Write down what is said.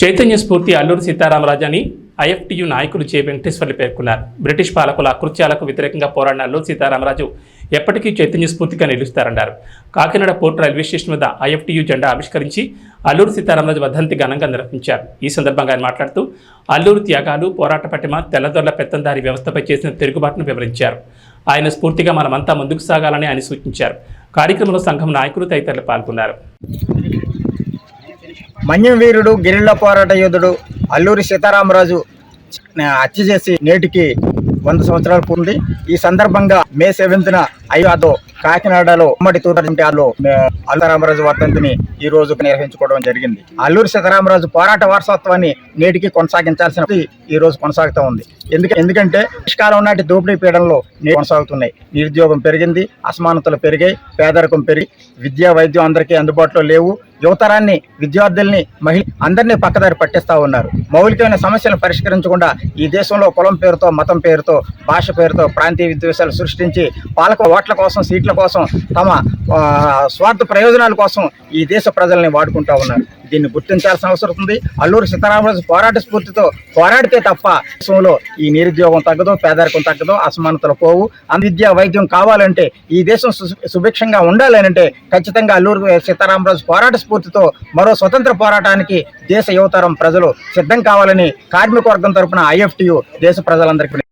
చైతన్య స్ఫూర్తి అల్లూరు సీతారామరాజు అని ఐఎఫ్టియు నాయకులు జే. వెంకటేశ్వర్లు పేర్కొన్నారు. బ్రిటిష్ పాలకుల అకృత్యాలకు వ్యతిరేకంగా పోరాడిన అల్లూరు సీతారామరాజు ఎప్పటికీ చైతన్య స్ఫూర్తిగా నిలుస్తారన్నారు. కాకినాడ పోర్ట్ రైల్వే స్టేషన్ వద్ద ఐఎఫ్టియు జెండా ఆవిష్కరించి అల్లూరు సీతారామరాజు వర్ధంతి ఘనంగా నిర్వహించారు. ఈ సందర్భంగా ఆయన మాట్లాడుతూ అల్లూరు త్యాగాలు పోరాట పటిమ తెల్లదొరల పెత్తందారి వ్యవస్థపై చేసిన తిరుగుబాటును వివరించారు. ఆయన స్ఫూర్తిగా మనమంతా ముందుకు సాగాలని ఆయన సూచించారు. కార్యక్రమంలో సంఘం నాయకులు తదితరులు పాల్గొన్నారు. మన్యం వీరుడు గిరిళ్ళ పోరాట యోధుడు అల్లూరి సీతారామరాజు హత్య చేసి నేటికి వంద సంవత్సరాలు పూర్తి. ఈ సందర్భంగా మే సెవెంత్న అయ్యాతో కాకినాడలో ఉమ్మడి తూర్పులో అల్లరామరాజు వర్ధంతిని ఈ రోజు నిర్వహించుకోవడం జరిగింది. అల్లూరి సీతారామరాజు పోరాట వారసత్వాన్ని నేటికి కొనసాగించాల్సిన ఈ రోజు కొనసాగుతూ ఉంది. ఎందుకు ఎందుకంటే నిష్కాలం నాటి దోపిడీ పీడనలో కొనసాగుతున్నాయి. నిరుద్యోగం పెరిగింది అసమానతలు పెరిగాయి పేదరికం పెరిగి విద్యా వైద్యం అందరికీ అందుబాటులో లేవు యువతరాన్ని విద్యార్థుల్ని మహిళ అందరినీ పక్కదారి పట్టిస్తా ఉన్నారు. మౌలికమైన సమస్యలను పరిష్కరించకుండా ఈ దేశంలో కులం పేరుతో మతం పేరుతో భాష పేరుతో ప్రాంతీయ విద్వేషాలు సృష్టించి పాలక ఓట్ల కోసం సీట్ల కోసం తమ స్వార్థ ప్రయోజనాల కోసం ఈ దేశ ప్రజల్ని వాడుకుంటూ ఉన్నారు. దీన్ని గుర్తించాల్సిన అవసరం ఉంది. అల్లూరు సీతారామరాజు పోరాట స్ఫూర్తితో పోరాడితే తప్ప దేశంలో ఈ నిరుద్యోగం తగ్గదు పేదరికం తగ్గదు అసమానతలు పోవు. అందిద్య వైద్యం కావాలంటే ఈ దేశం సు- సుభిక్షంగా ఉండాలనంటే ఖచ్చితంగా అల్లూరు సీతారామరాజు పోరాట స్ఫూర్తితో మరో స్వతంత్ర పోరాటానికి దేశ యువతరం ప్రజలు సిద్ధం కావాలని కార్మిక వర్గం తరపున ఐఎఫ్టియు దేశ ప్రజలందరికీ